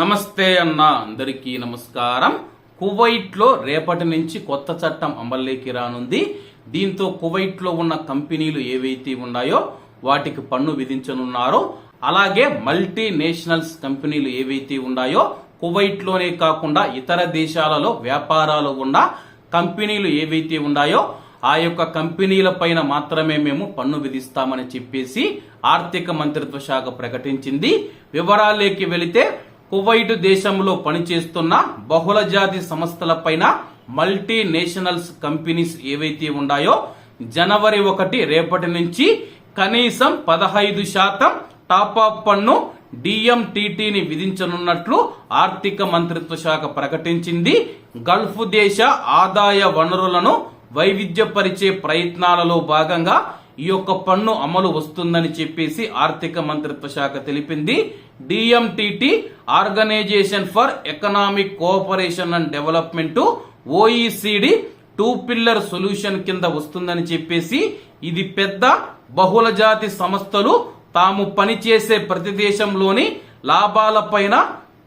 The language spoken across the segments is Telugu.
నమస్తే అన్న అందరికీ నమస్కారం. కువైట్లో రేపటి నుంచి కొత్త చట్టం అమల్లోకి రానుంది. దీంతో కువైట్లో ఉన్న కంపెనీలు ఏవైతే ఉన్నాయో వాటికి పన్ను విధించనున్నారో అలాగే మల్టీ నేషనల్స్ కంపెనీలు ఏవైతే ఉన్నాయో కువైట్లోనే కాకుండా ఇతర దేశాలలో వ్యాపారాలు ఉన్న కంపెనీలు ఏవైతే ఉన్నాయో ఆ యొక్క కంపెనీల పైన మాత్రమే మేము పన్ను విధిస్తామని చెప్పేసి ఆర్థిక మంత్రిత్వ శాఖ ప్రకటించింది. వివరాల్లోకి వెళితే కువైట్ దేశంలో పనిచేస్తున్న బహుళ జాతి సంస్థల పైన మల్టీ నేషనల్స్ కంపెనీస్ ఏవైతే ఉన్నాయో జనవరి ఒకటి రేపటి నుంచి కనీసం పదహైదు శాతం టాప్ అప్ పన్ను డిఎంటిటిని విధించనున్నట్లు ఆర్థిక మంత్రిత్వ శాఖ ప్రకటించింది. గల్ఫ్ దేశ ఆదాయ వనరులను వైవిధ్యపరిచే ప్రయత్నాలలో భాగంగా ఈ యొక్క పన్ను అమలు వస్తుందని చెప్పేసి ఆర్థిక మంత్రిత్వ శాఖ తెలిపింది. DMTT organisation for economic cooperation and development OECD two pillar solution కింద వస్తుందని చెప్పేసి ఇది పెద్ద బహుళ జాతి సంస్థలు తాము పనిచేసే ప్రతి దేశంలోని లాభాలపైన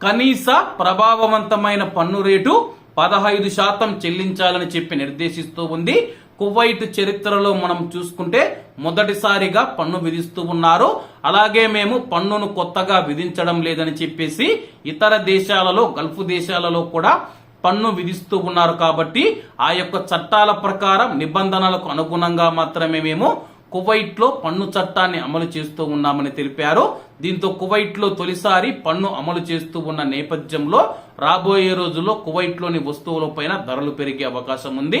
కనీస ప్రభావవంతమైన పన్ను రేటు పదహైదు శాతం చెల్లించాలని చెప్పి నిర్దేశిస్తూ ఉంది. కువైట్ చరిత్రలో మనం చూసుకుంటే మొదటిసారిగా పన్ను విధిస్తూ ఉన్నారు. అలాగే మేము పన్నును కొత్తగా విధించడం లేదని చెప్పేసి ఇతర దేశాలలో గల్ఫ్ దేశాలలో కూడా పన్ను విధిస్తూ ఉన్నారు కాబట్టి ఆ యొక్క చట్టాల ప్రకారం నిబంధనలకు అనుగుణంగా మాత్రమే మేము కువైట్లో పన్ను చట్టాన్ని అమలు చేస్తూ ఉన్నామని తెలిపారు. దీంతో కువైట్లో తొలిసారి పన్ను అమలు చేస్తూ ఉన్న నేపథ్యంలో రాబోయే రోజుల్లో కువైట్లోని వస్తువులపైన ధరలు పెరిగే అవకాశం ఉంది.